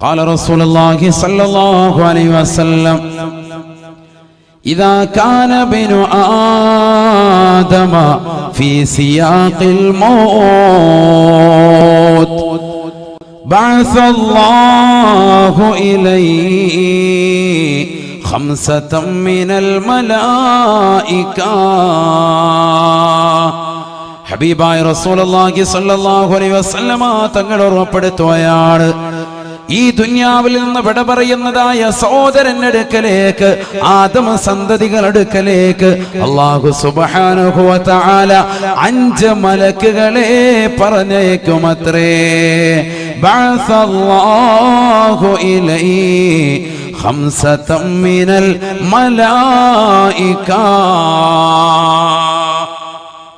قال رسول الله صلى الله عليه وسلم إذا كان ابن آدم في سياق الموت بعث الله إليه خمسة من الملائكة ഹബീബായ റസൂലുള്ളാഹി സ്വല്ലല്ലാഹു അലൈഹി വസല്ലമ തങ്ങൾ ഓർമ്മപ്പെടുത്തുകയാണ് ഈ ദുന്യാവിൽ നിന്ന് വിട പറയുന്നതായ സഹോദരൻ അടുക്കലേക്ക് ആദമ സന്തതികൾ അടുക്കലേക്ക് അള്ളാഹു വ അഞ്ച് മലക്കുകളെ പറഞ്ഞേക്കുമത്രേ. ഇലൈഹി ഖംസതം മിനൽ മലായിക.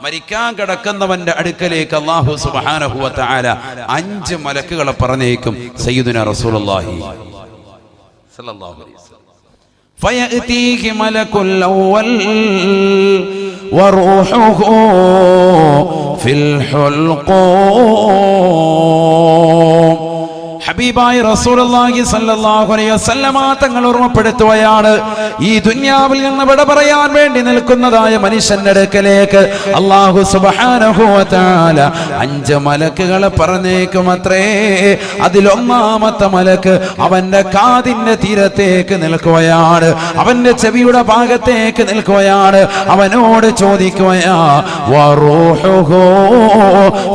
മരിക്കാൻ കിടക്കുന്നവന്റെ അടുക്കലേക്ക് അള്ളാഹു സുബ്ഹാനഹു വ തആല അഞ്ച് മലക്കുകളെ പറഞ്ഞേക്കും സയ്യിദുന റസൂലുള്ളാഹി സല്ലല്ലാഹു അലൈഹി വസല്ലം فيأتيه ملك الأول وروحه في الحلقوم ഹബീബായി റസൂലുള്ളാഹി സ്വല്ലല്ലാഹു അലൈഹി വസല്ലമ തങ്ങൾ ഓർമ്മപ്പെടുത്തുകയാണ് ഈ ദുനിയാവിൽ നിന്ന് വിട പറയാൻ വേണ്ടി നിൽക്കുന്നതായ മനുഷ്യന്റെ അടുക്കലേക്ക് അല്ലാഹു സുബ്ഹാനഹു വ തആല അഞ്ച് മലക്കുകളെ പറഞ്ഞേക്കും അത്രേ അതിലൊന്നാമത്തെ മലക്ക് അവന്റെ കാതിന്റെ തീരത്തേക്ക് നിൽക്കുകയാണ് അവന്റെ ചെവിയുടെ ഭാഗത്തേക്ക് നിൽക്കുകയാണ് അവനോട് ചോദിക്കുകയാ വറൂഹുഹു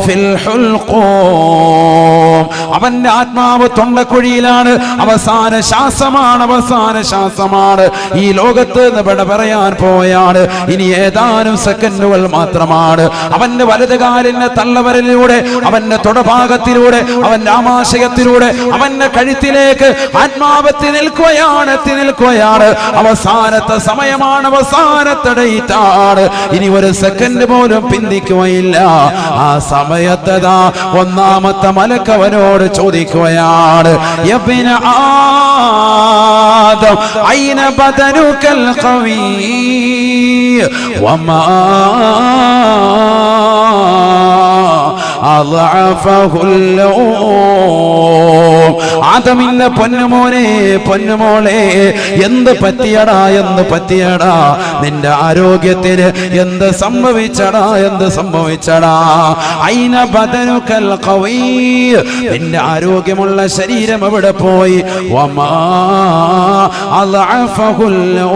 ഫിൽ ഹുൽഖൂം. അവന്റെ ആത്മാവ് തൊണ്ടക്കുഴിയിലാണ്. അവസാന ശ്വാസമാണ് അവസാന ശ്വാസമാണ്. ഈ ലോകത്ത് നിന്ന് പറയാൻ പോയാണ്. ഇനി ഏതാനും സെക്കൻഡുകൾ മാത്രമാണ്. അവന്റെ വലതുകാലിന്റെ തള്ളവരലിലൂടെ അവന്റെ തുടഭാഗത്തിലൂടെ അവന്റെ ആമാശയത്തിലൂടെ അവന്റെ കഴുത്തിലേക്ക് ആത്മാവത്തി നിൽക്കുകയാണ് എത്തി നിൽക്കുകയാണ്. അവസാനത്തെ സമയമാണ് അവസാനത്തെ ഡേറ്റാണ്. ഇനി ഒരു സെക്കൻഡ് പോലും പിന്തിക്കുകയില്ല. ആ സമയത്തതാ ഒന്നാമത്തെ മലക്കവനോട് ചോദിക്കുകയാണ് ആദം ഐന ബദനുകൽ ഖവീ വമാ ആദമിന്റെ പൊന്നുമോനെ പൊന്നുമോളെ എന്ത് പറ്റിയടാ എന്ത് പറ്റിയടാ? നിന്റെ ആരോഗ്യത്തിന് എന്ത് സംഭവിച്ചടാ എന്ത് സംഭവിച്ചടാ? ഐന ബദനുകൽ ഖവീ നിന്റെ ആരോഗ്യമുള്ള ശരീരം എവിടെ പോയി? വമാ അളഅഫഹുല്ലോ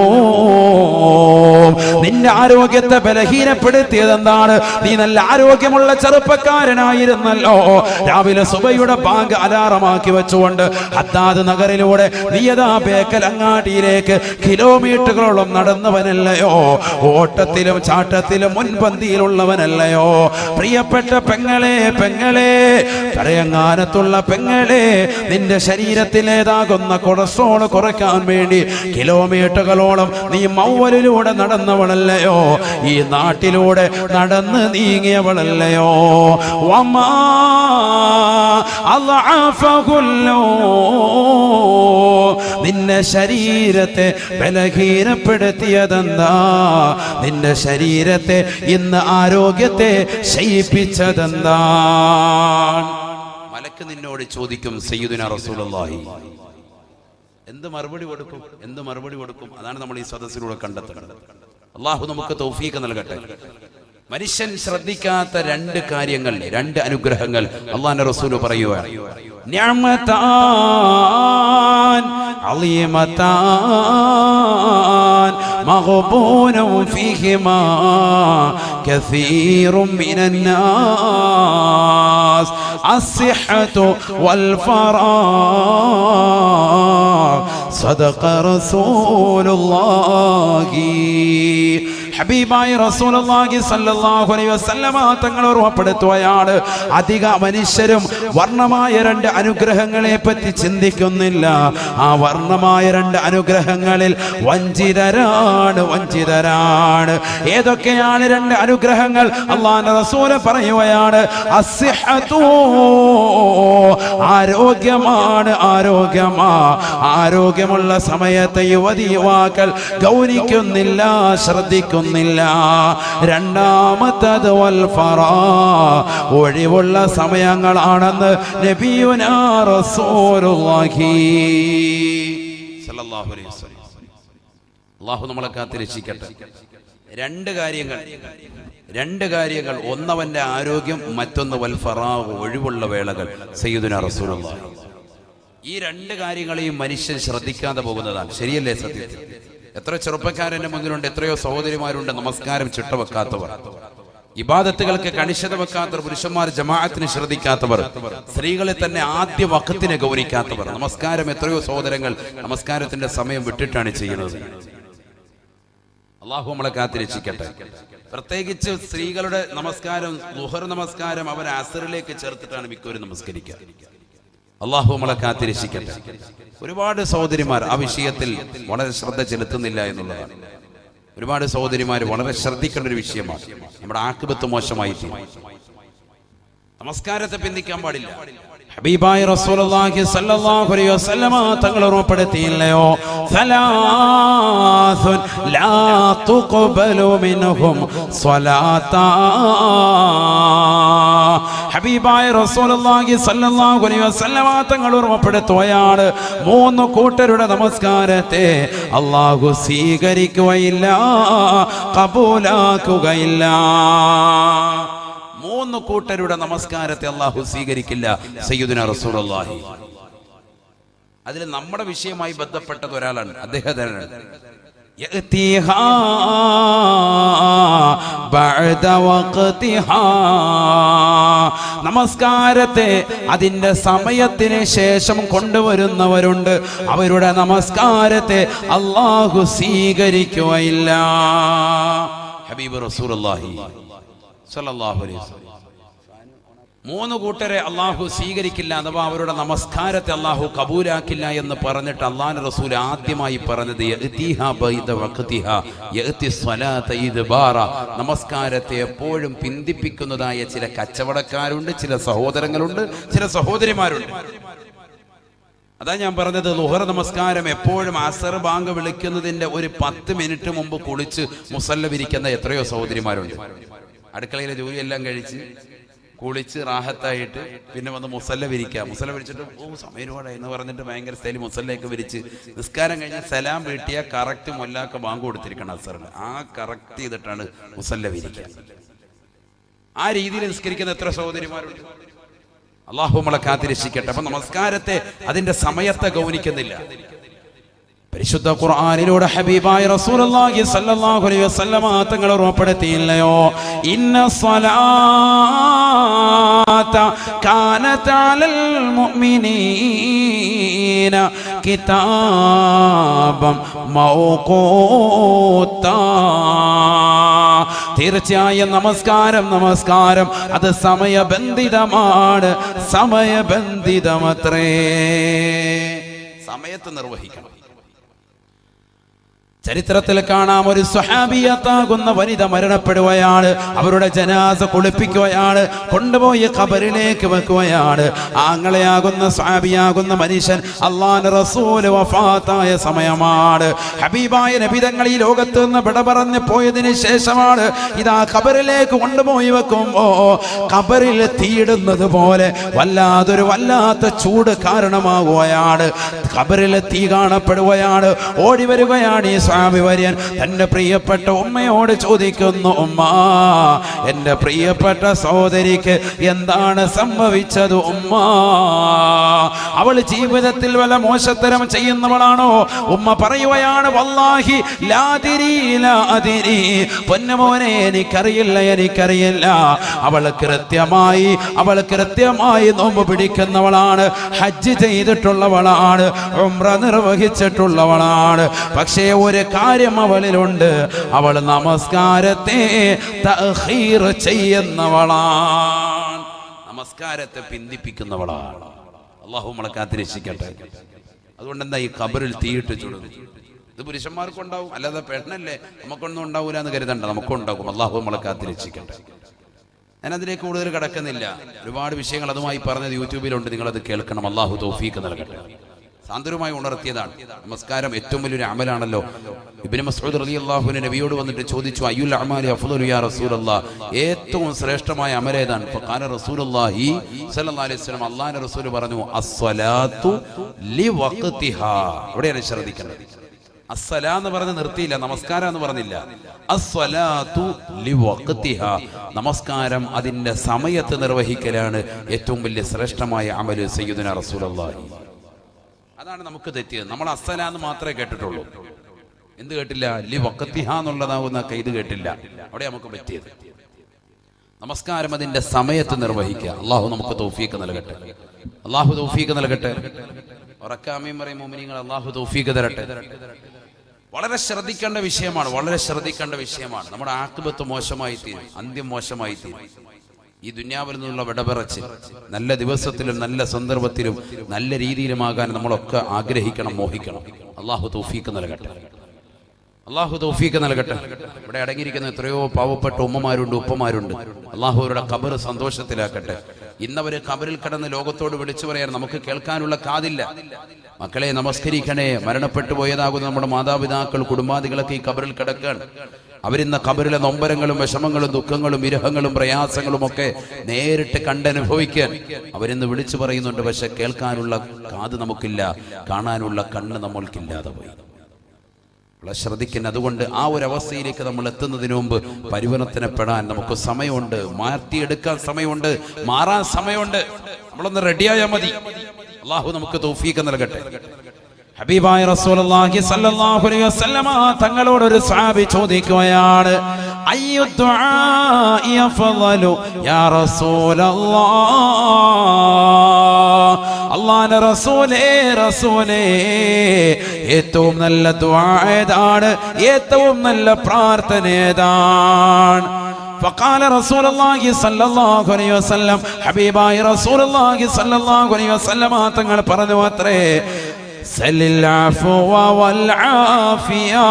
നിന്റെ ആരോഗ്യത്തെ ബലഹീനപ്പെടുത്തിയത് എന്താണ് നീ നല്ല ആരോഗ്യമുള്ള ചെറുപ്പക്കാരനായിരുന്നല്ലോ. രാവിലെ സുബയുടെ ബാങ്ക് അലാറമാക്കി വെച്ചുകൊണ്ട് ഹദ്ദാദ് നഗറിലൂടെ നീയതാ ബേക്കൽ അങ്ങാടിയിലേക്ക് കിലോമീറ്ററുകളോളം നടന്നവനല്ലയോ? ഓട്ടത്തിലും ചാട്ടത്തിലും മുൻപന്തിയിലുള്ളവനല്ലയോ? പ്രിയപ്പെട്ട പെങ്ങളെ പെങ്ങളെ കരയങ്ങാനത്തുള്ള പെങ്ങളെ നിന്റെ ശരീരത്തിലേതാകുന്ന കൊളസ്ട്രോൾ കുറയ്ക്കാൻ വേണ്ടി കിലോമീറ്ററുകളോളം നീ മൗവലിലൂടെ നടന്നവളല്ലയോ ഈ നാട്ടിലൂടെ നടന്ന് നീങ്ങിയവളല്ലയോ. നിന്നെ ശരീരത്തെ ബലഹീനപ്പെടുത്തിയതെന്താ? നിന്റെ ശരീരത്തെ ഇന്ന് ആരോഗ്യത്തെ ശയിപ്പിച്ചതെന്താ? മലക്ക് നിന്നോട് ചോദിക്കും സയ്യിദുന റസൂലുള്ളാഹി. എന്ത് മറുപടി കൊടുക്കും? എന്ത് മറുപടി കൊടുക്കും? അതാണ് നമ്മൾ ഈ സദസ്സിലൂടെ കണ്ടെത്തുന്നത്. അള്ളാഹു നമുക്ക് തൗഫീഖ് നൽകട്ടെ. മനുഷ്യൻ ശ്രദ്ധിക്കാത്ത രണ്ട് കാര്യങ്ങൾ രണ്ട് അനുഗ്രഹങ്ങൾ അള്ളാഹിന്റെ റസൂൽ പറയുക مغبون فيهما كثير من الناس. الصحة والفراغ. صدق رسول الله. ഹബീബായി റസൂലുള്ളാഹി സല്ലല്ലാഹു അലൈഹി വസല്ലമ തങ്ങൾ ഓർമ്മപ്പെടുത്തുകയാണ്. അധിക മനുഷ്യരും വർണമായ രണ്ട് അനുഗ്രഹങ്ങളെ പറ്റി ചിന്തിക്കുന്നില്ല. ആ വർണമായ രണ്ട് അനുഗ്രഹങ്ങളിൽ വഞ്ചിതരാണ് വഞ്ചിതരാണ്. ഏതൊക്കെയാണ് രണ്ട് അനുഗ്രഹങ്ങൾ? അള്ളാഹുവിന്റെ റസൂൽ പറയുകയാണ് ആരോഗ്യമാണ് ആരോഗ്യമാ. ആരോഗ്യമുള്ള സമയത്തെ യുവതി യുവാക്കൾ ഗൗനിക്കുന്നില്ല ശ്രദ്ധിക്കുന്നില്ല. സാധിക്കുന്നില്ല രണ്ടാമത്തത് വൽഫറ ഒഴിവുള്ള സമയങ്ങളാണെന്ന് നബിയുനാ റസൂലുള്ളാഹി. അലൈഹി വസല്ലം. അള്ളാഹു നമ്മളെ കാത്ത് രണ്ട് കാര്യങ്ങൾ. രണ്ട് കാര്യങ്ങൾ. ഒന്നവന്റെ ആരോഗ്യം മറ്റൊന്ന് വൽഫറാവ് ഒഴിവുള്ള വേളകൾ. സയ്യിദുന റസൂലുള്ള ഈ രണ്ട് കാര്യങ്ങളെയും മനുഷ്യൻ ശ്രദ്ധിക്കാതെ പോകുന്നതാണ്. ശരിയല്ലേ സത്യത്തിൽ എത്ര ചെറുപ്പക്കാരന്റെ മുന്നിലുണ്ട് എത്രയോ സഹോദരിമാരുണ്ട് നമസ്കാരം ചിട്ടവെക്കാത്തവർ. ഇബാദത്തുകൾക്ക് കണിശത വെക്കാത്തവർ പുരുഷന്മാർ ജമാഅത്തിന് ശ്രദ്ധിക്കാത്തവർ സ്ത്രീകളെ തന്നെ ആദ്യ വക്കത്തിനെ ഗൗനിക്കാത്തവർ നമസ്കാരം എത്രയോ സഹോദരങ്ങൾ നമസ്കാരത്തിന്റെ സമയം വിട്ടിട്ടാണ് ചെയ്യുന്നത്. അള്ളാഹു നമ്മളെ കാത്തിരക്ഷിക്കട്ടെ പ്രത്യേകിച്ച് സ്ത്രീകളുടെ നമസ്കാരം ലുഹർ നമസ്കാരം അവർ അസറിലേക്ക് ചേർത്തിട്ടാണ് മിക്കവരും നമസ്കരിക്കുക. അള്ളാഹു നമ്മളെ കാത്തിരക്ഷിക്കട്ടെ. ഒരുപാട് സഹോദരിമാർ ആ വിഷയത്തിൽ വളരെ ശ്രദ്ധ ചെലുത്തുന്നില്ല എന്നുള്ളതാണ്. ഒരുപാട് സഹോദരിമാർ വളരെ ശ്രദ്ധിക്കേണ്ട ഒരു വിഷയമാണ്. നമ്മുടെ ആക്കിബത്ത് മോശമായി. നമസ്കാരത്തെ പിന്തിക്കാൻ പാടില്ല. ഹബീബായ റസൂലുള്ളാഹി സ്വല്ലല്ലാഹു അലൈഹി വസല്ലമ തങ്ങൾ ഉറപ്പെടുത്തിയില്ലയോ സലാസുൻ ലാ തുഖബലു മിൻഹും സ്വലാത്താ. ഹബീബായ റസൂലുള്ളാഹി സ്വല്ലല്ലാഹു അലൈഹി വസല്ലമ തങ്ങൾ ഉറപ്പെടുത്തുകയാണ് മൂന്ന് കൂട്ടരുടെ നമസ്കാരത്തെ അള്ളാഹു സ്വീകരിക്കുകയില്ല കബൂലാക്കുകയില്ല. മൂന്ന് കൂട്ടരുടെ നമസ്കാരത്തെ അള്ളാഹു സ്വീകരിക്കില്ല സയ്യുദിന റസൂലുള്ളാഹി. അതിൽ നമ്മുടെ വിഷയമായി ബന്ധപ്പെട്ടത് ഒരാളാണ്. വഖ്തിഹാ. നമസ്കാരത്തെ അതിന്റെ സമയത്തിന് ശേഷം കൊണ്ടുവരുന്നവരുണ്ട്. അവരുടെ നമസ്കാരത്തെ അള്ളാഹു സ്വീകരിക്കുകയില്ല. ഹബീബ് റസൂലുള്ളാഹി. സല്ലല്ലാഹു അലൈഹി മൂന്ന് കൂട്ടരെ അള്ളാഹു സ്വീകരിക്കില്ല അഥവാ അവരുടെ നമസ്കാരത്തെ അള്ളാഹു കബൂലാക്കില്ല എന്ന് പറഞ്ഞിട്ട് അള്ളാൻ റസൂൽ ആദ്യമായി പറഞ്ഞത്. നമസ്കാരത്തെ എപ്പോഴും പിന്തിപ്പിക്കുന്നതായ ചില കച്ചവടക്കാരുണ്ട് ചില സഹോദരങ്ങളുണ്ട് ചില സഹോദരിമാരുണ്ട് അതാ ഞാൻ പറഞ്ഞത് ലുഹർ നമസ്കാരം എപ്പോഴും അസർ ബാങ്ക് വിളിക്കുന്നതിന്റെ ഒരു പത്ത് മിനിറ്റ് മുമ്പ് കുളിച്ച് മുസല്ല വിരിക്കുന്ന എത്രയോ സഹോദരിമാരുണ്ട് അടുക്കളയിലെ ജോലിയെല്ലാം കഴിച്ച് കുളിച്ച് റാഹത്തായിട്ട് പിന്നെ വന്ന് മുസല്ല വിരിക്കുക മുസല്ല വിരിച്ചിട്ട് ഓ സമയം എന്ന് പറഞ്ഞിട്ട് ഭയങ്കര സ്റ്റൈൽ മുസല്ലയൊക്കെ വിരിച്ച് നിസ്കാരം കഴിഞ്ഞാൽ സലാം വീട്ടിയ കറക്റ്റ് മൊല്ലാക്ക ബാങ്ക് കൊടുത്തിരിക്കണം അസറിൽ ആ കറക്റ്റ് ചെയ്തിട്ടാണ് മുസല്ല വിരിക്കുക. ആ രീതിയിൽ നിസ്കരിക്കുന്ന എത്ര സഹോദരിമാരുണ്ട്? അള്ളാഹു നമ്മളെ കാത്തിരക്ഷിക്കട്ടെ. അപ്പൊ നമസ്കാരത്തെ അതിന്റെ സമയത്തെ ഗൗനിക്കുന്നില്ല. പരിശുദ്ധ ഖുർആാനിലൂടെ ഹബീബായ റസൂലുള്ളാഹി സ്വല്ലല്ലാഹു അലൈഹി വസല്ലമ തങ്ങൾ ഉറപ്പെടുത്തിയില്ലയോ? ഇന്ന സ്വലാത്താലൽ കാനത മുഅ്മിനീന തീർച്ചയായും നമസ്കാരം നമസ്കാരം. അത് സമയബന്ധിതമാണ്. സമയബന്ധിതമത്രേ. സമയത്ത് നിർവഹിക്കണം. ചരിത്രത്തിൽ കാണാം ഒരു സ്വഹാബിയത്താകുന്ന വനിത മരണപ്പെടുകയാണ്. അവരുടെ ജനാസ കുളിപ്പിക്കുകയാണ്. കൊണ്ടുപോയി ഖബറിലേക്ക് വെക്കുകയാണ്. ആങ്ങളെയാകുന്ന സ്വഹാബിയാകുന്ന മനുഷ്യൻ അള്ളാൻ റസൂൽ വഫാത്തായ സമയമാണ്. ഹബീബായ നബിതങ്ങൾ ഈ ലോകത്ത് നിന്ന് വിട പോയതിന് ശേഷമാണ് ഇതാ ഖബറിലേക്ക് കൊണ്ടുപോയി വെക്കുമ്പോ ഖബറിൽ തീയിടുന്നത് പോലെ വല്ലാതൊരു വല്ലാത്ത ചൂട് കാരണമാകുകയാണ് ഖബറിൽ തീ കാണപ്പെടുകയാണ്. ഓടി വരികയാണ് ഈ സ്വാമി വര്യൻ തന്റെ പ്രിയപ്പെട്ട ഉമ്മയോട് ചോദിക്കുന്നു ഉമ്മ എന്റെ പ്രിയപ്പെട്ട സഹോദരിക്ക് എന്താണ് സംഭവിച്ചത് ഉമ്മ? അവൾ ജീവിതത്തിൽ വല്ല മോശത്തരം ചെയ്യുന്നവളാണോ? ഉമ്മ പറയുകയാണ് വല്ലാഹി പൊന്നുമോനെ എനിക്കറിയില്ല എനിക്കറിയില്ല. അവൾ കൃത്യമായി അവൾ കൃത്യമായി നോമ്പ് പിടിക്കുന്നവളാണ്. ഹജ്ജ് ചെയ്തിട്ടുള്ളവളാണ്. ഉമ്ര നിർവഹിച്ചിട്ടുള്ളവളാണ്. പക്ഷേ ഒരു കാര്യം അവളിലുണ്ട്. അവൾ നമസ്കാരത്തെ ചെയ്യുന്നവളാണ്. നമസ്കാരത്തെ പിന്തിപ്പിക്കുന്നവളാണ്. അള്ളാഹു നമ്മളെ കാത്തിരക്ഷിക്കട്ടെ. അതുകൊണ്ട് എന്താ ഈ കബറിൽ തീയിട്ട് ചുടുന്നു ഇത് പുരുഷന്മാർക്കും ഉണ്ടാവും അല്ലാതെ പെണ്ണല്ലേ? നമുക്കൊന്നും ഉണ്ടാവൂല എന്ന് കരുതണ്ട. നമുക്കും ഉണ്ടാകും അള്ളാഹു നമ്മളെ കാത്തിരക്ഷിക്കട്ടെ. ഞാൻ അതിലേക്ക് കൂടുതൽ കിടക്കുന്നില്ല. ഒരുപാട് വിഷയങ്ങൾ അതുമായി പറഞ്ഞത് യൂട്യൂബിലുണ്ട്. നിങ്ങളത് കേൾക്കണം. അള്ളാഹു തോഫീക്ക് നൽകട്ടെ. സാന്ത്വനമായി ഉണർത്തിയതാണ്. നമസ്കാരം ഏറ്റവും വലിയൊരു അമലാണല്ലോ. ഇബ്നു മസ്ഊദ് റളിയല്ലാഹുവിന് നബിയോട് വന്നിട്ട് ചോദിച്ചു അയ്യുൽ അമാലി അഫ്ളലു യാ റസൂലല്ലാഹ് ഏറ്റവും ശ്രേഷ്ഠമായ അമലേതാണ് ഫഖാല റസൂലുള്ളാഹി സ്വല്ലല്ലാഹു അലൈഹി വസല്ലം അല്ലാഹുവിന്റെ റസൂൽ പറഞ്ഞു അസ്സലാത്തു ലി വഖ്തിഹാ. അവിടെയാണ് ശ്രദ്ധിക്കേണ്ടത്. അസ്സല എന്ന് പറഞ്ഞ് നിർത്തിയില്ല നമസ്കാരം എന്ന് പറഞ്ഞില്ല. അസ്സലാത്തു ലി വഖ്തിഹാ. നമസ്കാരം അതിന്റെ സമയത്ത് നിർവഹിക്കലാണ് ഏറ്റവും വലിയ ശ്രേഷ്ഠമായ അമൽ സയ്യിദുന റസൂലുള്ളാഹി അതാണ് നമുക്ക് തെറ്റിയത്. നമ്മൾ അസ്സല എന്ന് മാത്രമേ കേട്ടിട്ടുള്ളൂ. എന്ത് കേട്ടില്ല? ലി വക്കത്തിഹ എന്നുള്ളതാവുന്ന ഇത് കേട്ടില്ല. അവിടെ നമുക്ക് പറ്റിയത്. നമസ്കാരം അതിന്റെ സമയത്ത് നിർവഹിക്കുക. അള്ളാഹു നമുക്ക് തൗഫീക്ക് നൽകട്ടെ. അള്ളാഹു തൗഫീക്ക് നൽകട്ടെ. ഉറക്കാമയും പറയും മോമിനിങ്ങൾ അള്ളാഹു തൗഫീക്ക് തരട്ടെ. വളരെ ശ്രദ്ധിക്കേണ്ട വിഷയമാണ് വളരെ ശ്രദ്ധിക്കേണ്ട വിഷയമാണ്. നമ്മുടെ ആക്കുബത്ത് മോശമായി തീരും അന്ത്യം മോശമായി തീരും. ഈ ദുന്യാവിൽ നിന്നുള്ള വിടപിറച്ച് നല്ല ദിവസത്തിലും നല്ല സന്ദർഭത്തിലും നല്ല രീതിയിലുമാകാൻ നമ്മളൊക്കെ ആഗ്രഹിക്കണം മോഹിക്കണം. അള്ളാഹു തൗഫീക്ക് നൽകട്ടെ. അള്ളാഹു തൗഫീക്ക് നൽകട്ടെ. ഇവിടെ അടങ്ങിയിരിക്കുന്ന എത്രയോ പാവപ്പെട്ട ഉമ്മമാരുണ്ട് ഉപ്പമാരുണ്ട്. അള്ളാഹു അവരുടെ കബർ സന്തോഷത്തിലാക്കട്ടെ. ഇന്നവര് കബറിൽ കടന്ന് ലോകത്തോട് വിളിച്ചു പറയാൻ നമുക്ക് കേൾക്കാനുള്ള കാതില്ല. മക്കളെ നമസ്കരിക്കണേ. മരണപ്പെട്ടു പോയതാകുന്ന നമ്മുടെ മാതാപിതാക്കൾ കുടുംബാദികളൊക്കെ ഈ കബറിൽ കിടക്കാണ്. അവരിന്ന കബറിലെ നൊമ്പരങ്ങളും വിഷമങ്ങളും ദുഃഖങ്ങളും വിരഹങ്ങളും പ്രയാസങ്ങളും ഒക്കെ നേരിട്ട് കണ്ടനുഭവിക്കാൻ അവരിന്ന് വിളിച്ചു പറയുന്നുണ്ട്. പക്ഷെ കേൾക്കാനുള്ള കാത് നമുക്കില്ല കാണാനുള്ള കണ്ണ് നമ്മൾക്കില്ലാതെ പോയി. ശ്രദ്ധിക്കുന്ന അതുകൊണ്ട് ആ ഒരു അവസ്ഥയിലേക്ക് നമ്മൾ എത്തുന്നതിന് മുമ്പ് പരിവർത്തനപ്പെടാൻ നമുക്ക് സമയമുണ്ട്. മാറ്റിയെടുക്കാൻ സമയമുണ്ട്. മാറാൻ സമയമുണ്ട്. നമ്മളൊന്ന് റെഡിയായാൽ മതി. അള്ളാഹു നമുക്ക് തൗഫീക്ക് നൽകട്ടെ. ഹബീബായ റസൂലുള്ളാഹി സ്വല്ലല്ലാഹു അലൈഹി വസല്ലമ തങ്ങളോട് ഒരു സ്വഹാബി ചോദിക്കുകയാണ് അയ്യു ദുആഇ അഫ്ളലു യാ റസൂലല്ലാഹ് അള്ളാഹുവിന്റെ റസൂലേ റസൂലേ ഏറ്റവും നല്ല ദുആ ഏതാണ് ഏറ്റവും നല്ല പ്രാർത്ഥന ഏതാണ് فقال رسول الله صلى الله عليه وسلم حبيباي رسول الله صلى الله عليه وسلم തങ്ങൾ പറഞ്ഞു അത്രേ സലിൽ العفو والعافية.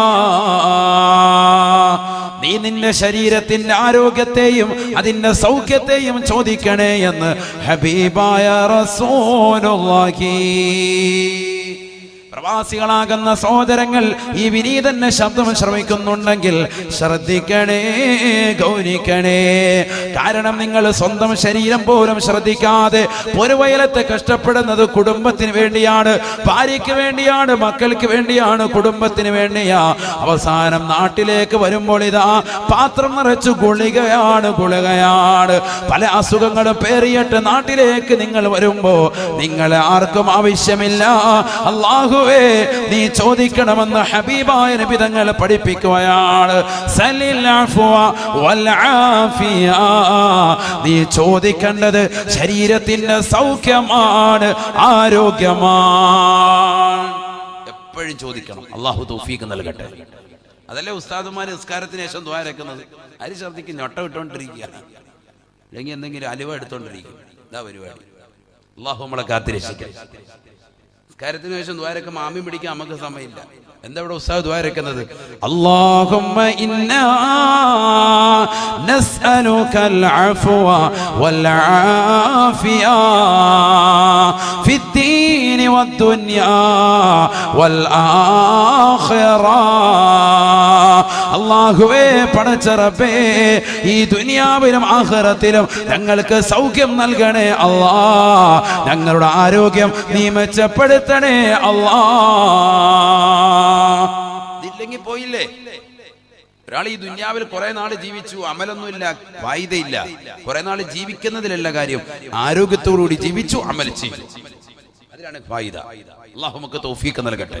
നീ നിന്റെ ശരീരത്തിന്റെ ആരോഗ്യത്തെയും അതിന്റെ സൗഖ്യത്തെയും ചോദിക്കണേ എന്ന് ഹബീബായ റസൂലുള്ളാഹി. പ്രവാസികളാകുന്ന സഹോദരങ്ങൾ ഈ വിനീതന്റെ ശബ്ദം ശ്രമിക്കുന്നുണ്ടെങ്കിൽ ശ്രദ്ധിക്കണേ ഗൗനിക്കണേ. കാരണം നിങ്ങൾ സ്വന്തം ശരീരം പോലും ശ്രദ്ധിക്കാതെ പൊരുവയലത്ത് കഷ്ടപ്പെടുന്നത് കുടുംബത്തിന് വേണ്ടിയാണ് ഭാര്യയ്ക്ക് വേണ്ടിയാണ് മക്കൾക്ക് വേണ്ടിയാണ് കുടുംബത്തിന് വേണ്ടിയാ. അവസാനം നാട്ടിലേക്ക് വരുമ്പോൾ ഇതാ പാത്രം നിറച്ചു ഗുളികയാണ് ഗുളികയാണ്. പല അസുഖങ്ങളും പേറിയിട്ട് നാട്ടിലേക്ക് നിങ്ങൾ വരുമ്പോ നിങ്ങൾ ആർക്കും ആവശ്യമില്ല. അള്ളാഹുവേ നീ ചോദിക്കണമെന്ന് ഹബീബായ നബി തങ്ങൾ പഠിപ്പിക്കുകയാണ്. നീ ചോദിക്കേണ്ടത് ശരീരത്തിന്റെ സൗഖ്യമാണ് ആരോഗ്യമാണ്. എപ്പോഴും ചോദിക്കണം. അള്ളാഹു തൗഫീഖ് നൽകട്ടെ. അതല്ലേ ഉസ്താദുമാർ നിസ്കാരത്തിന് ശേഷം ദ്വാരക്കുന്നത് അരി ഛർദിക്ക്? ഞൊട്ട വിട്ടോണ്ടിരിക്കുക. അല്ലെങ്കിൽ എന്തെങ്കിലും അലുവ എടുത്തോണ്ടിരിക്കും. ഇതാ പരിപാടി. അള്ളാഹു നമ്മളെ കാത്തിരക്ഷിക്കാം കാര്യത്തിന് ശേഷം ദ്വാരക്ക് മാമി പിടിക്കാൻ നമുക്ക് സമയമില്ല. എന്താ ഇവിടെ ഉസ്താദ് ദ്വാരക്കുന്നത് അല്ലാഹുമ്മ അഫ്വ വൽ ആഫിയ ഫിദ്ദീനി വൽ ആഖിറ അള്ളാഹുവേ പടച്ചറപ്പേ ഈ ദുനിയാവിലും ആഹ്റത്തിലും ഞങ്ങൾക്ക് സൗഖ്യം നൽകണേ അള്ളാ ഞങ്ങളുടെ ആരോഗ്യം നീ മെച്ചപ്പെടുത്തണേ അള്ളാ പോയില്ലേ? ഒരാൾ ഈ ദുന്യാവിൽ കുറെ നാൾ ജീവിച്ചു അമലൊന്നുമില്ല വായുതയില്ല. കുറെ നാൾ ജീവിക്കുന്നതിലല്ല കാര്യം. ആരോഗ്യത്തോടുകൂടി ജീവിച്ചു അമൽ ചെയ്തു. അതിലാണ് ഫായിദ. അള്ളാഹു നമുക്ക് തോഫീക്ക് നൽകട്ടെ.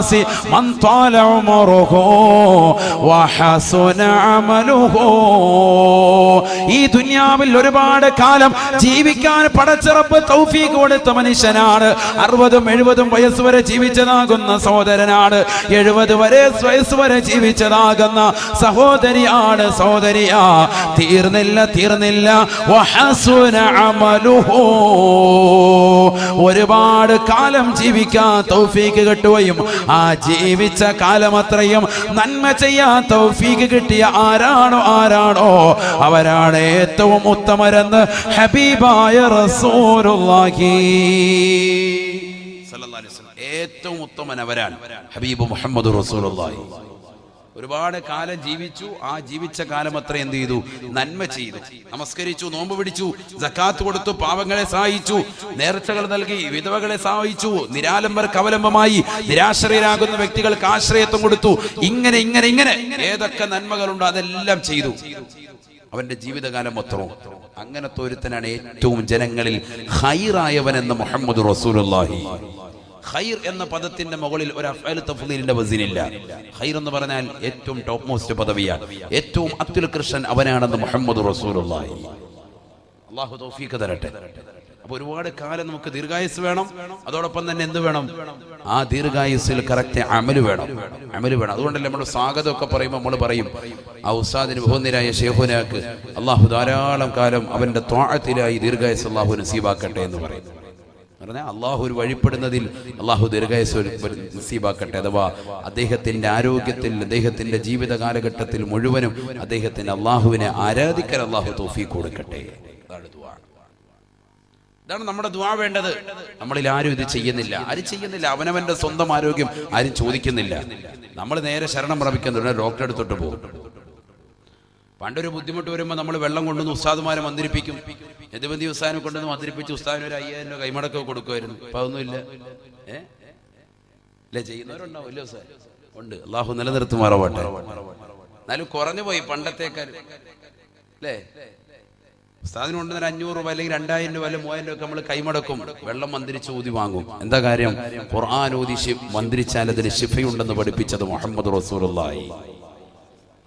നാസി من طال عمره وحسن عمله ഈ ദുനിയാവിൽ ഒരുപാട് കാലം ജീവിക്കാൻ പടച്ചിറപ്പ് തൗഫീഖ് കൊടുത്ത മനുഷ്യനാണ്. അറുപതും എഴുപതും വയസ്സ് വരെ ജീവിച്ചതാകുന്ന സഹോദരനാണ്. എഴുപത് വരെ വയസ്സ് വരെ ജീവിച്ചതാകുന്ന സഹോദരിയാണ് സഹോദരിയാ. തീർന്നില്ല തീർന്നില്ല. ഒരുപാട് കാലം ജീവിക്കാൻ തൗഫീക്ക് കിട്ടുകയും ആ ജീവിച്ച കാലം അത്രയും നന്മ ചെയ്യാൻ തൗഫീഖ് കിട്ടിയ ആരാണോ ആരാണോ അവരാണ് ഏറ്റവും ഉത്തമരെന്ന് ഹബീബായ റസൂലുള്ളാഹി. ഏറ്റവും ഉത്തമൻ അവരാണ് ഹബീബ് മുഹമ്മദ് റസൂലുള്ളാഹി ഒരുപാട് കാലം ജീവിച്ചു. ആ ജീവിച്ച കാലം അത്ര എന്ത് ചെയ്തു? നന്മ ചെയ്തു. നമസ്കരിച്ചു നോമ്പ് പിടിച്ചു ജക്കാത്ത് കൊടുത്തു പാവങ്ങളെ സഹായിച്ചു നേർച്ചകൾ നൽകി വിധവകളെ സഹായിച്ചു നിരാലംബർക്ക് അവലംബമായി നിരാശ്രയരാകുന്ന വ്യക്തികൾക്ക് ആശ്രയത്വം കൊടുത്തു. ഇങ്ങനെ ഇങ്ങനെ ഇങ്ങനെ ഏതൊക്കെ നന്മകളുണ്ടോ അതെല്ലാം ചെയ്തു. അവന്റെ ജീവിതകാലം മൊത്തവും അങ്ങനത്തെ ഒരുത്തനാണ് ഏറ്റവും ജനങ്ങളിൽ ഹൈറായവൻ എന്ന് മുഹമ്മദ് റസൂലുള്ളാഹി. ഖൈർ എന്ന പദത്തിന്റെ മുകളിൽ ഒരു അഫ്അൽ തഫ്ദീലിന്റെ വസീനില്ല. ഖൈർ എന്ന് പറഞ്ഞാൽ ഏറ്റവും ടോപ്പ് മോസ്റ്റ് പദവിയാണ്. ഏറ്റവും അത്യുൽകൃഷ്ണൻ അവനാണെന്ന് മുഹമ്മദ് റസൂലുള്ളാഹി. അല്ലാഹു തൗഫീഖ് തരട്ടെ. അപ്പൊ ഒരുപാട് കാലം നമുക്ക് ദീർഘായുസ് വേണം. അതോടൊപ്പം തന്നെ എന്ത് വേണം? ആ ദീർഘായുസിൽ കറക്റ്റ് അമൽ വേണം. അമൽ വേണം. അതുകൊണ്ടല്ലേ നമ്മൾ സ്വാഗതമൊക്കെ പറയുമ്പോൾ നമ്മൾ പറയും ആ ഉസ്താദിന് ബഹുനിരായ ഷെയ്ഖുനാക്ക് അള്ളാഹു ധാരാളം കാലം അവന്റെ ത്വാഴത്തിലായി ദീർഘായുസ് അള്ളാഹു നസീബാക്കട്ടെ എന്ന് പറയും. പറഞ്ഞാൽ അള്ളാഹു ഒരു വഴിപ്പെടുന്നതിൽ അള്ളാഹു ദീർഘായുസ് ഒരു- ഒരു നസീബാക്കട്ടെ അഥവാ അദ്ദേഹത്തിന്റെ ആരോഗ്യത്തിൽ അദ്ദേഹത്തിന്റെ ജീവിത കാലഘട്ടത്തിൽ മുഴുവനും അദ്ദേഹത്തിന് അള്ളാഹുവിനെ ആരാധിക്കാൻ അള്ളാഹു തോഫി കൊടുക്കട്ടെ. ഇതാണ് നമ്മുടെ ദുആ വേണ്ടത്. നമ്മളിൽ ആരും ഇത് ചെയ്യുന്നില്ല. ആരും ചെയ്യുന്നില്ല. അവനവന്റെ സ്വന്തം ആരോഗ്യം ആരും ചോദിക്കുന്നില്ല. നമ്മൾ നേരെ ശരണം പ്രാപിക്കുന്നുണ്ട് ഡോക്ടറെ അടുത്തോട്ട് പോകും. പണ്ടൊരു ബുദ്ധിമുട്ട് വരുമ്പോൾ നമ്മൾ വെള്ളം കൊണ്ടുവന്ന് ഉസ്താദുമാരെ മന്ദിരിപ്പിക്കും. യദുബന്തി ഉസ്താദിനെ കൊണ്ടുവന്ന് മന്ത്രിപ്പിച്ച് ഉസ്താദിന് ഒരു അയ്യായിരം രൂപ കൈമടക്കം കൊടുക്കുമായിരുന്നു. ഇപ്പൊ അതൊന്നുമില്ല ഏ? അല്ലേ ചെയ്യുന്നവരുണ്ടാവും ഇല്ല ഉസ്താദ് ഉണ്ട്. അള്ളാഹു നിലനിർത്തുമാറാവട്ടെ. എന്നാലും കുറഞ്ഞു പോയി പണ്ടത്തേക്കാൾ അല്ലേ? ഉസ്താദിന് കൊണ്ടുവന്ന അഞ്ഞൂറ് രൂപ അല്ലെങ്കിൽ രണ്ടായിരം രൂപ അല്ലെങ്കിൽ മൂവായിരം രൂപ നമ്മൾ കൈമടക്കും. വെള്ളം മന്ത്രിച്ച് ഊതി വാങ്ങും. എന്താ കാര്യം? ഖുർആൻ ഊതി മന്ത്രിച്ചാൽ അതിന് ശിഫയുണ്ടെന്ന് പഠിപ്പിച്ചത് മുഹമ്മദ് റസൂലുള്ളാഹി.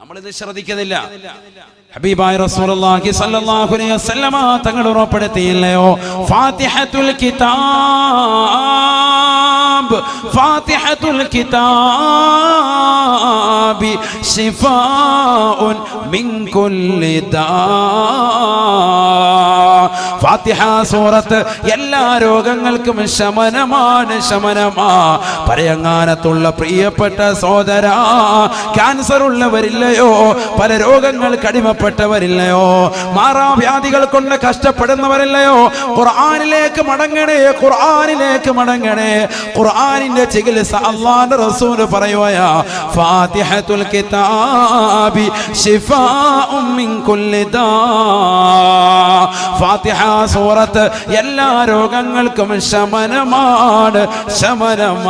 നമ്മളിത് ശ്രദ്ധിക്കുന്നില്ല. ഹബീബായ റസൂലുള്ളാഹി സ്വല്ലല്ലാഹു അലൈഹി വസല്ലമ തങ്ങൾ ഉറപ്പെടുത്തിയില്ലയോ? ഫാത്തിഹത്തുൽ കിതാബ്. ഫാത്തിഹത്തുൽ കിതാബ് ശിഫാഉൻ മിൻ കുല്ലി ദാ ഫാത്തിഹ സൂറത്ത് എല്ലാ രോഗങ്ങൾക്കും ശമനമാണ് ശമനമാ. പരയങ്ങാനത്തുള്ള പ്രിയപ്പെട്ട സോദര ക്യാൻസർ ഉള്ളവരില്ലയോ പല രോഗങ്ങൾ കടിമപ്പെട്ടവരില്ലയോ മാറാവ്യാധികൾ കൊണ്ട് കഷ്ടപ്പെടുന്നവരില്ലയോ? ഖുർആനിലേക്ക് മടങ്ങണേ ഖുർആനിലേക്ക് മടങ്ങണേ. ഖുർആനിന്റെ ചികിത്സ അള്ളാന്റെ റസൂൽ പറയുകയാ ഫാത്തിഹത്തുൽ കിതാബി ശിഫാഉം മിൻ കുല്ലി ദാ. ഫാത്തിഹ സൂറത്ത് എല്ലാ രോഗങ്ങൾക്കും ശമനമാണ് ശമനമാണ്.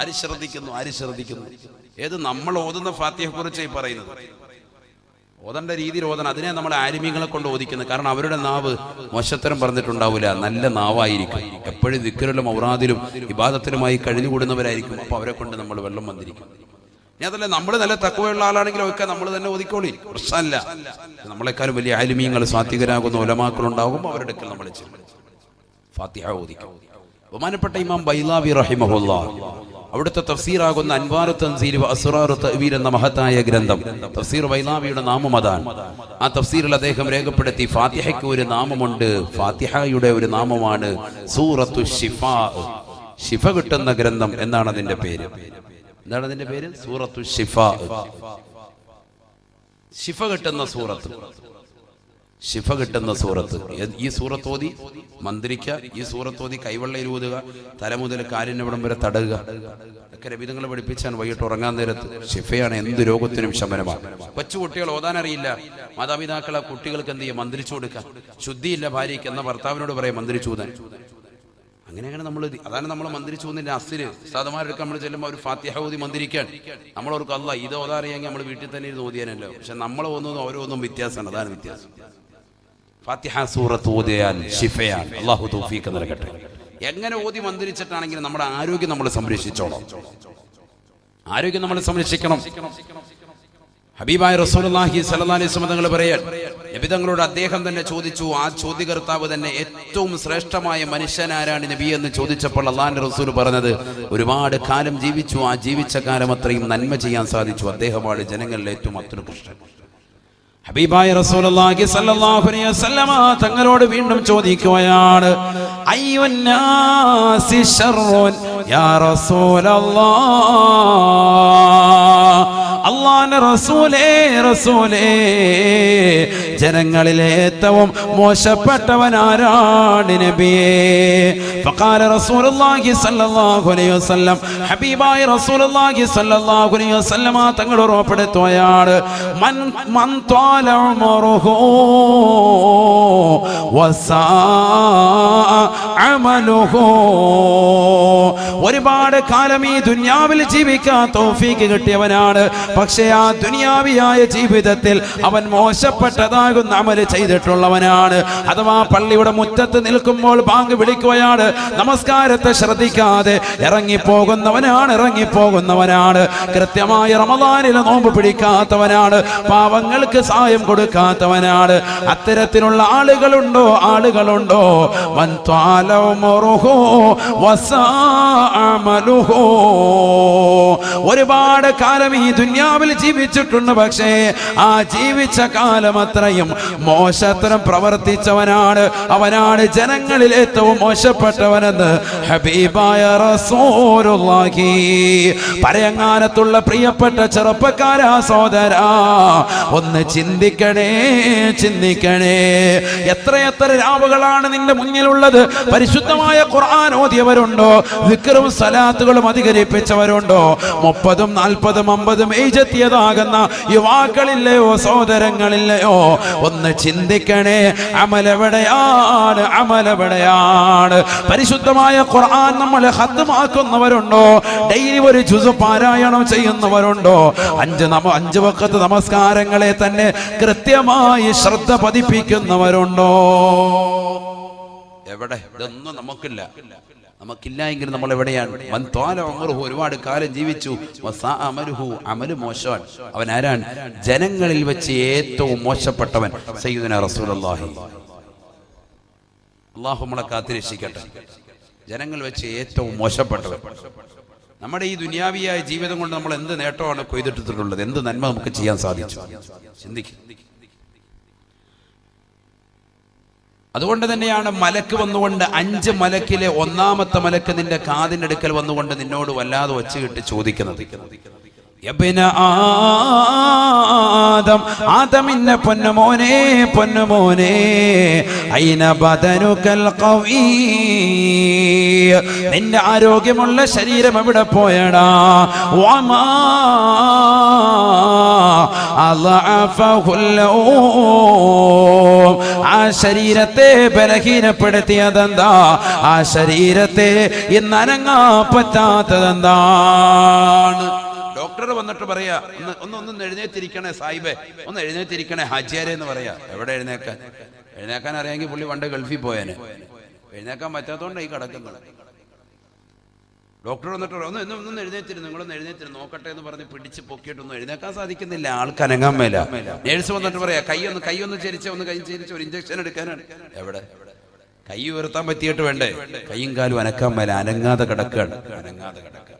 ആര് ശ്രദ്ധിക്കുന്നു ആര് ശ്രദ്ധിക്കുന്നു. ഏത് നമ്മൾ ഓതുന്ന ഫാത്തിഹയെ പറയുന്നത്? ഓതേണ്ട രീതിയിൽ ഓതണം. അതിനെ നമ്മൾ ആരിമീങ്ങളെ കൊണ്ട് ഓദിക്കുന്നത് കാരണം അവരുടെ നാവ് മോശത്തരം പറഞ്ഞിട്ടുണ്ടാവില്ല. നല്ല നാവായിരിക്കും. എപ്പോഴും ദിക്കറിലും ഔറാദിലും ഇബാദത്തിലുമായി കഴിഞ്ഞുകൂടുന്നവരായിരിക്കും. അപ്പൊ അവരെ കൊണ്ട് നമ്മൾ വെള്ളം വന്നിരിക്കും. ഇനി അതല്ല നമ്മൾ നല്ല തക്കവയുള്ള ആളാണെങ്കിലും ഒക്കെ നമ്മൾ തന്നെ ഒതുക്കോളി പ്രശ്നമല്ല. നമ്മളെക്കാളും വലിയ ആലിമീങ്ങൾ സാത്വികരാകുന്ന ഉലമാക്കളുണ്ടാകും അവരുടെ നമ്മൾ ഫാത്തിഹ ബഹുമാനപ്പെട്ട ഇമാം ബൈലാവി റഹിമഹുല്ല അവിടുത്തെ തഫ്സീറാകുന്ന അൻവാറു തൻസീൽ വ അസ്റാറു തഅ്വീൽ എന്ന മഹത്തായ ഗ്രന്ഥം. തഫ്സീർ വൈലാവിയുടെ നാമം അതാണ്. ആ തഫ്സീറിൽ അദ്ദേഹം രേഖപ്പെടുത്തി ഫാത്തിഹയ്ക്ക് ഒരു നാമമുണ്ട്. ഫാത്തിഹയുടെ ഒരു നാമമാണ് സൂറത്തു ഷിഫ ഷിഫ കിട്ടുന്ന ഗ്രന്ഥം എന്നാണ് അതിന്റെ പേര്. എന്താണ് അതിന്റെ പേര്? സൂറത്തു ഷിഫ ഷിഫ കിട്ടുന്ന സൂറത്ത്. ശിഫ കിട്ടുന്ന സൂറത്ത്. ഈ സൂറത്തോതി മന്ത്രിക്ക ഈ സൂറത്തോതി കൈവെള്ളയിൽ ഊതുക തല മുതൽ കാലിനവിടം വരെ തടയുക ഒക്കെ രവിതങ്ങൾ പഠിപ്പിച്ചാൽ വൈകിട്ട് ഉറങ്ങാൻ നേരത്ത്. ശിഫയാണ് എന്ത് രോഗത്തിനും ശമനമാണ്. കൊച്ചു കുട്ടികൾ ഓതാൻ അറിയില്ല മാതാപിതാക്കൾ ആ കുട്ടികൾക്ക് എന്ത് ചെയ്യും? മന്ത്രിച്ചു കൊടുക്കുക ശുദ്ധിയില്ല ഭാര്യയ്ക്ക് എന്ന ഭർത്താവിനോട് പറയാം മന്ത്രിച്ചു ഊതാൻ. അങ്ങനെയാണ് നമ്മൾ അതാണ് നമ്മൾ മന്ത്രിച്ചു പോകുന്നതിന്റെ അസിൽ. സാധമാരൊക്കെ നമ്മൾ ചെല്ലുമ്പോൾ ഒരു ഫാത്തിഹ ഓതി മന്ത്രിക്കാൻ നമ്മൾ അവർക്ക് അല്ല ഇത് ഓതാറിയെങ്കിൽ നമ്മൾ വീട്ടിൽ തന്നെ ഇരുന്ന് ഓതിയാനല്ലോ. പക്ഷെ നമ്മൾ ഒന്നും ഓരോന്നും വ്യത്യാസമാണ്. അതാണ് വ്യത്യാസം. ഫാത്തിഹ സൂറത്ത് ഓതിയാൽ ഷിഫയാൽ അള്ളാഹു തൗഫീഖ് നൽകട്ടെ. എങ്ങനെ ഓതി മന്ത്രിച്ചിട്ടാണെങ്കിലും നമ്മുടെ ആരോഗ്യം നമ്മൾ സംരക്ഷിച്ചോളാം. ആരോഗ്യം നമ്മൾ സംരക്ഷിക്കണം. ഹബീബായ അലൈഹി വസല്ലം തങ്ങൾ പറയാൻ നബി തങ്ങളോട് അദ്ദേഹം തന്നെ ചോദിച്ചു ആ ചോദ്യകർത്താവ് തന്നെ ഏറ്റവും ശ്രേഷ്ഠമായ മനുഷ്യൻ ആരാണ് നബി എന്ന് ചോദിച്ചപ്പോൾ അള്ളാഹിന്റെ റസൂൽ പറഞ്ഞത് ഒരുപാട് കാലം ജീവിച്ചു ആ ജീവിച്ച കാലം അത്രയും നന്മ ചെയ്യാൻ സാധിച്ചു. അദ്ദേഹമാണ് ജനങ്ങളിൽ ഏറ്റവും അത്യുകൃഷ്ടൻ ഹബീബായ റസൂലുള്ളാഹി സ്വല്ലല്ലാഹു അലൈഹി വസല്ലമ തങ്ങളോട് വീണ്ടും ചോദിക്കുകയാണ് അയ്യുന്നാസി ശർറുൻ യാ റസൂലല്ലാഹ് അള്ളാന്റെ റസൂലേ റസൂലേ. ജനങ്ങളിലെ ഏറ്റവും മോശപ്പെട്ടവൻ ആരാണ് നബിയേ? ഫഖാല റസൂലുള്ളാഹി സ്വല്ലല്ലാഹു അലൈഹി വസല്ലം. ഹബീബായ റസൂലുള്ളാഹി സ്വല്ലല്ലാഹു അലൈഹി വസല്ലം തങ്ങൾ ഉറപ്പെടുത്തുകയാണ്. മൻ മൻ ത്വാല ഉമറുഹു വസാ അമലുഹു. ഒരുപാട് കാലം ഈ ദുനിയാവിൽ ജീവിക്കാൻ തൗഫീക്ക് കിട്ടിയവനാണ്. പക്ഷേ ആ ദുനിയാവിയായ ജീവിതത്തിൽ അവൻ മോശപ്പെട്ടതാകുന്ന അമൽ ചെയ്തിട്ടുള്ളവനാണ്. അഥവാ പള്ളിയുടെ മുറ്റത്ത് നിൽക്കുമ്പോൾ ബാങ്ക് വിളിക്കുകയാണ് നമസ്കാരത്തെ ശ്രദ്ധിക്കാതെ ഇറങ്ങിപ്പോകുന്നവനാണ് ഇറങ്ങിപ്പോകുന്നവനാണ്. കൃത്യമായ റമദാനിലെ നോമ്പ് പിടിക്കാത്തവനാണ് പാവങ്ങൾക്ക് സഹായം കൊടുക്കാത്തവനാണ്. അത്തരത്തിലുള്ള ആളുകളുണ്ടോ? ആളുകളുണ്ടോ? വൻ ത്വാലോ വസാ അമലുഹു. ഒരുപാട് കാലം ഈ ദുന്യാവിൽ ജീവിച്ചിട്ടുണ്ട്. പക്ഷേ ആ ജീവിച്ച കാലം അത്രയും മോശത്തരം പ്രവർത്തിച്ചവനാണ്. അവനാണ് ജനങ്ങളിൽ ഏറ്റവും മോശപ്പെട്ടവനെന്ന് ഹബീബായ റസൂലുള്ളാഹി. പരയങ്ങാനത്തുള്ള പ്രിയപ്പെട്ട ചെറുപ്പക്കാരാ സോദര ഒന്ന് ചിന്തിക്കണേ ചിന്തിക്കണേ. എത്രയെത്ര രാവുകളാണ് നിന്റെ മുന്നിലുള്ളത്? പരിശുദ്ധമായ ഖുർആൻ ഓതിയവരുണ്ടോ? വിക്രവും സലാത്തുകളും അധികരിപ്പിച്ചവരുണ്ടോ? മുപ്പതും നാൽപ്പതും അമ്പതും ഏജെത്തിയതാകുന്ന യുവാക്കളില്ലയോ സഹോദരങ്ങളില്ലയോ ഒന്ന് ചിന്തിക്കണേ അമലെവിടെയാണ് അമലെവിടെയാണ്? പരിശുദ്ധമായ ഖുർആൻ നമ്മൾ ഹത്തുമാക്കുന്നവരുണ്ടോ ഡെയിലി ഒരു ജുസു പാരായണം ചെയ്യുന്നവരുണ്ടോ? അഞ്ച് നമ അഞ്ച് വക്കത്ത് നമസ്കാരങ്ങളെ തന്നെ കൃത്യമായി ശ്രദ്ധ പതിപ്പിക്കുന്നവരുണ്ടോ? എവിടെ? ഇതൊന്നും നമുക്കില്ല. നമുക്കില്ല എങ്കിൽ നമ്മൾ എവിടെയാണ്? വൻ തോല ഉമറുഹു ഒരുപാട് കാലം ജീവിച്ചു. അമരുഹു അമൽ മോശവാൻ. അവൻ ആരാണ്? ജനങ്ങളിൽ വെച്ച് ഏറ്റവും മോശപ്പെട്ടവൻ സയ്യിദുന റസൂലുള്ളാഹി. അള്ളാഹു നമ്മളെ കാത്തിരക്ഷിക്കട്ടെ. ജനങ്ങൾ വെച്ച് ഏറ്റവും മോശപ്പെട്ടവൻ. നമ്മുടെ ഈ ദുനിയാവിയായ ജീവിതം കൊണ്ട് നമ്മൾ എന്ത് നേട്ടമാണ് കൊയ്തിട്ടിട്ടുള്ളത്? എന്ത് നന്മ നമുക്ക് ചെയ്യാൻ സാധിച്ചു? ചിന്തിക്കും. അതുകൊണ്ട് തന്നെയാണ് മലക്ക് വന്നുകൊണ്ട് അഞ്ച് മലക്കിലെ ഒന്നാമത്തെ മലക്ക് നിന്റെ കാതിന്റെ അടുക്കൽ വന്നുകൊണ്ട് നിന്നോട് വല്ലാതെ ഒച്ചയിട്ട് ചോദിക്കുന്നത്. ആദം ആദമിന്റെ പൊന്നുമോനെ പൊന്നുമോനെ ഐന ബദനുകൽ കവി നിന്റെ ആരോഗ്യമുള്ള ശരീരം എവിടെ പോയടാ? വമാ ആ ശരീരത്തെ ബലഹീനപ്പെടുത്തിയതെന്താ? ആ ശരീരത്തെ ഇന്ന് അനങ്ങാ പറ്റാത്തതെന്താണ് ഡോക്ടർ വന്നിട്ട് പറയാ ഒന്ന് ഒന്ന് ഒന്ന് എഴുന്നേറ്റിരിക്കണേ സാഹിബേ ഒന്ന് എഴുന്നേറ്റിരിക്കണേ ഹാജിയാരെ എന്ന് പറയാ. എവിടെ എഴുന്നേക്കാൻ? എഴുന്നേക്കാൻ അറിയാമെങ്കിൽ പുള്ളി പണ്ട് ഗൾഫിൽ പോയേനെ. എഴുന്നേക്കാൻ പറ്റാത്തോണ്ട് ഈ കിടക്കുന്നത് ഡോക്ടർ വന്നിട്ട് ഒന്ന് ഒന്ന് ഒന്ന് എഴുന്നേറ്റിരുന്നു നിങ്ങളൊന്ന് എഴുന്നേറ്റിരുന്നു നോക്കട്ടെ എന്ന് പറഞ്ഞ് പിടിച്ച് പൊക്കിയിട്ടൊന്നും എഴുന്നേക്കാൻ സാധിക്കുന്നില്ല. ആൾക്ക് അനങ്ങാൻ മേല. നേഴ്സ് വന്നിട്ട് പറയാ കൈ ഒന്ന് കൈ ഒന്ന് ചരിച്ച ഒന്ന് കൈ ചരിച്ച് ഒരു ഇഞ്ചക്ഷൻ എടുക്കാനാണ്. എവിടെ? കൈ ഉയർത്താൻ പറ്റിയിട്ട് വേണ്ടേ? കൈയും കാലും അനക്കാൻ മേല അനങ്ങാതെ കിടക്കുകയാണ് അനങ്ങാതെ കിടക്കുക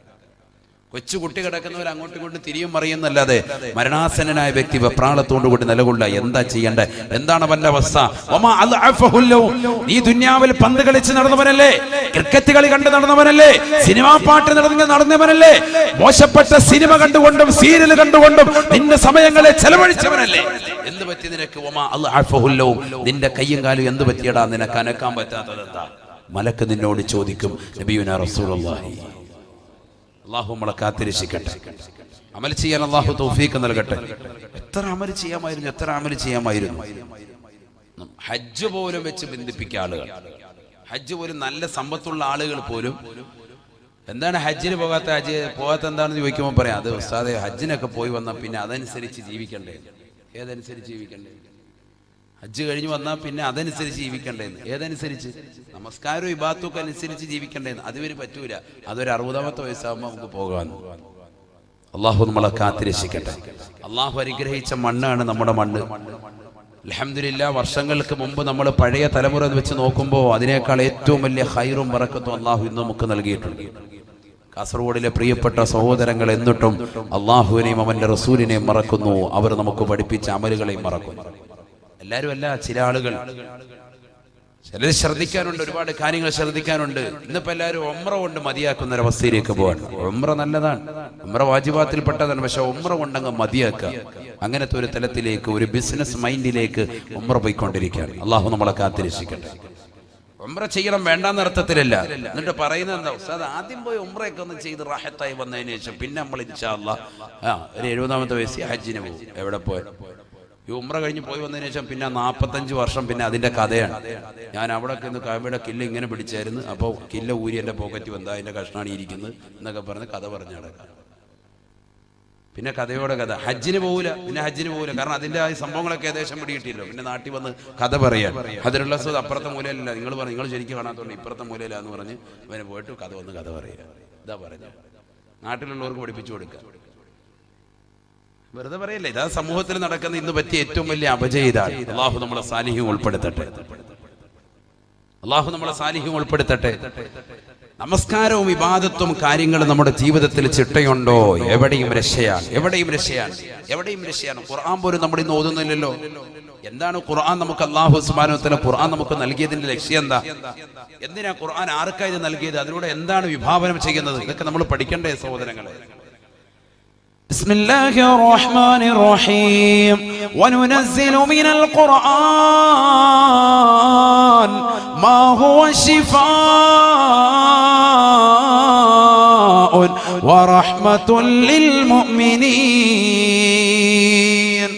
കൊച്ചു കുട്ടി കിടക്കുന്നവർ അങ്ങോട്ടും ഇങ്ങോട്ടും തിരിയും മറിയുന്നല്ലാതെ മരണാസനായ വ്യക്തി വെപ്രാളത്തോടു കൂടി നിലകൊള്ള എന്താ ചെയ്യണ്ടേ? എന്താണ് അവന്റെ അവസ്ഥ? ഈ ദുന്യാവിൽ പന്ത് കളിച്ച് നടന്നവനല്ലേ? ക്രിക്കറ്റ് കളി കണ്ട് നടന്നവനല്ലേ? സിനിമാ പാട്ട് നടന്ന് നടന്നവനല്ലേ? മോശപ്പെട്ട സിനിമ കണ്ടുകൊണ്ടും സീരിയൽ കണ്ടുകൊണ്ടും നിന്റെ സമയങ്ങളെ ചെലവഴിച്ചവനല്ലേ? എന്ത് പറ്റി നിനക്ക്? ഒമാ. നിന്റെ കയ്യും കാലും എന്ത് പറ്റിയടാ? നിനക്ക് അനക്കാൻ പറ്റാത്തതെന്താ? മലക്ക് നിന്നോട് ചോദിക്കും നബിയുന റസൂലുള്ളാഹി. അള്ളാഹു നമ്മളെ കാത്തിരക്ഷിക്കട്ടെ. അമൽ ചെയ്യാൻ അള്ളാഹു തൗഫീക്ക് നൽകട്ടെ. എത്ര അമൽ ചെയ്യാമായിരുന്നു എത്ര അമൽ ചെയ്യാമായിരുന്നു. ഹജ്ജ് പോലും വെച്ച് ബന്ധിപ്പിക്കുക ആളുകൾ. ഹജ്ജ് പോലും നല്ല സമ്പത്തുള്ള ആളുകൾ പോലും. എന്താണ് ഹജ്ജിന് പോകാത്ത ഹജ്ജ്? പോകാത്ത എന്താണെന്ന് ചോദിക്കുമ്പോൾ പറയാം. അത് ഉസ്താദെ ഹജ്ജിനൊക്കെ പോയി വന്നാൽ പിന്നെ അതനുസരിച്ച് ജീവിക്കണ്ടേ? ഏതനുസരിച്ച് ജീവിക്കണ്ടേ? ഹജ്ജ് കഴിഞ്ഞ് വന്നാൽ പിന്നെ അതനുസരിച്ച് ജീവിക്കണ്ടേന്ന്. ഏതനുസരിച്ച്? നമസ്കാരവും ഇബാത്തുമൊക്കെ അനുസരിച്ച് ജീവിക്കണ്ടേന്ന്. അതുവരെ പറ്റൂല. അതൊരു അറുപതാമത്തെ വയസ്സാകുമ്പോൾ നമുക്ക് പോകാമെന്ന് അള്ളാഹു നമ്മളെ കാത്തിരക്ഷിക്കട്ടെ. അള്ളാഹു അനുഗ്രഹിച്ച മണ്ണാണ് നമ്മുടെ മണ്ണ്. അലഹമില്ല വർഷങ്ങൾക്ക് മുമ്പ് നമ്മൾ പഴയ തലമുറ വെച്ച് നോക്കുമ്പോൾ അതിനേക്കാൾ ഏറ്റവും വലിയ ഹൈറും വറക്കത്തും അള്ളാഹു ഇന്ന് നമുക്ക് നൽകിയിട്ടുണ്ട്. കാസർഗോഡിലെ പ്രിയപ്പെട്ട സഹോദരങ്ങൾ എന്നിട്ടും അള്ളാഹുവിനെയും അവന്റെ റസൂലിനെയും മറക്കുന്നു. അവർ നമുക്ക് പഠിപ്പിച്ച അമലുകളെയും മറക്കുന്നു. എല്ലാവരും അല്ല ചില ആളുകൾ. ചിലർ ശ്രദ്ധിക്കാനുണ്ട് ഒരുപാട് കാര്യങ്ങൾ ശ്രദ്ധിക്കാനുണ്ട്. ഇന്നിപ്പോ എല്ലാവരും ഒമ്ര കൊണ്ട് മതിയാക്കുന്ന ഒരു അവസ്ഥയിലേക്ക് പോവാണ്. ഒമ്ര നല്ലതാണ്. ഒമ്ര വാജിബാത്തിൽപ്പെട്ടതാണ് പക്ഷെ ഒമ്ര കൊണ്ടങ്ങ് മതിയാക്കുക. അങ്ങനത്തെ ഒരു തലത്തിലേക്ക് ഒരു ബിസിനസ് മൈൻഡിലേക്ക് ഒമ്ര പോയിക്കൊണ്ടിരിക്കുകയാണ്. അള്ളാഹു നമ്മളെ കാത്തിരക്ഷിക്കട്ടെ. ഒമ്ര ചെയ്യണം വേണ്ടാന്ന അർത്ഥത്തിലല്ല. എന്നിട്ട് പറയുന്നത് എന്താ? ഉസ്താദ് ആദ്യം പോയി ഒമ്രയൊക്കെ ഒന്ന് ചെയ്ത് റാഹത്തായി വന്നതിന് ശേഷം പിന്നെ നമ്മൾ ഇൻഷാ അല്ലാ ആ ഒരു എഴുപതാമത്തെ വയസ്സിൽ ഹജ്ജിന് പോകും. എവിടെ പോയ? ഈ ഉമ്ര കഴിഞ്ഞ് പോയി വന്നതിന് ശേഷം പിന്നെ നാൽപ്പത്തഞ്ച് വർഷം പിന്നെ അതിന്റെ കഥയാണ്. ഞാൻ അവിടെ നിന്ന് കാവ്യയുടെ കില്ല ഇങ്ങനെ പിടിച്ചായിരുന്നു. അപ്പോൾ കില്ല ഊരി എന്റെ പോക്കറ്റ് വന്നാൽ അതിന്റെ കഷ്ണാണ് ഇരിക്കുന്നത് എന്നൊക്കെ പറഞ്ഞ് കഥ പറഞ്ഞു നടക്കാം പിന്നെ കഥയോടെ കഥ. ഹജ്ജിന് പോകൂല പിന്നെ ഹജ്ജിന് പോകൂല കാരണം അതിന്റെ ആ സംഭവങ്ങളൊക്കെ ഏകദേശം പിടികിട്ടിയല്ലോ. പിന്നെ നാട്ടിൽ വന്ന് കഥ പറയാൻ. അതിലുള്ള സ്വത് അപ്പുറത്തെ മൂലയിലല്ല. നിങ്ങൾ പറഞ്ഞു നിങ്ങൾ ശരിക്കും കാണാത്തോണ്ട് ഇപ്പുറത്തെ മൂലയിലാന്ന് പറഞ്ഞ് അവന് പോയിട്ട് കഥ വന്ന് കഥ പറയുക ഇതാ പറഞ്ഞു നാട്ടിലുള്ളവർക്ക് പഠിപ്പിച്ചു കൊടുക്കുക. വെറുതെ പറയല്ല ഇതാ സമൂഹത്തിൽ നടക്കുന്ന ഇന്ന് പറ്റിയ ഏറ്റവും വലിയ അപജയ ഇതാണ്. അള്ളാഹു നമ്മളെ സാന്നിഹ്യം ഉൾപ്പെടുത്തട്ടെ. അള്ളാഹു നമ്മളെ സാന്നിഹ്യം ഉൾപ്പെടുത്തട്ടെ. നമസ്കാരവും ഇബാദത്തും കാര്യങ്ങളും നമ്മുടെ ജീവിതത്തിൽ ചിട്ടയുണ്ടോ? എവിടെയും രക്ഷയാണ്. എവിടെയും രക്ഷയാണ്. എവിടെയും രക്ഷയാണ്. ഖുർആൻ പോലും നമ്മൾ ഇന്ന് ഓതുന്നില്ലല്ലോ. എന്താണ് ഖുർആൻ നമുക്ക് അള്ളാഹു സുബാനുത്തല ഖുർആൻ നമുക്ക് നൽകിയതിന്റെ ലക്ഷ്യം എന്താ? എന്തിനാ ഖുർആൻ ആർക്കാ ഇത് നൽകിയത്? അതിലൂടെ എന്താണ് വിഭാവനം ചെയ്യുന്നത്? ഇതൊക്കെ നമ്മൾ പഠിക്കേണ്ടേ സഹോദരങ്ങളെ? بسم الله الرحمن الرحيم وننزل من القرآن ما هو شفاء ورحمة للمؤمنين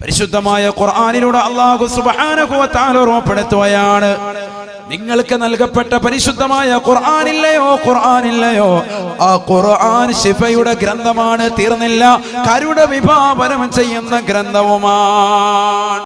പരിശുദ്ധമായ ഖുർആനിലൂടെ അള്ളാഹു സുബ്ഹാനഹു വ തആല ഓർമ്മപ്പെടുത്തുകയാണ് നിങ്ങൾക്ക് നൽകപ്പെട്ട പരിശുദ്ധമായ ഖുർആാനില്ലയോ? ഖുർആാനില്ലയോ? ആ ഖുർആൻ ശിഫയുടെ ഗ്രന്ഥമാണ് തീർന്നില്ല. കരുട വിഭാവനം ചെയ്യുന്ന ഗ്രന്ഥവുമാണ്.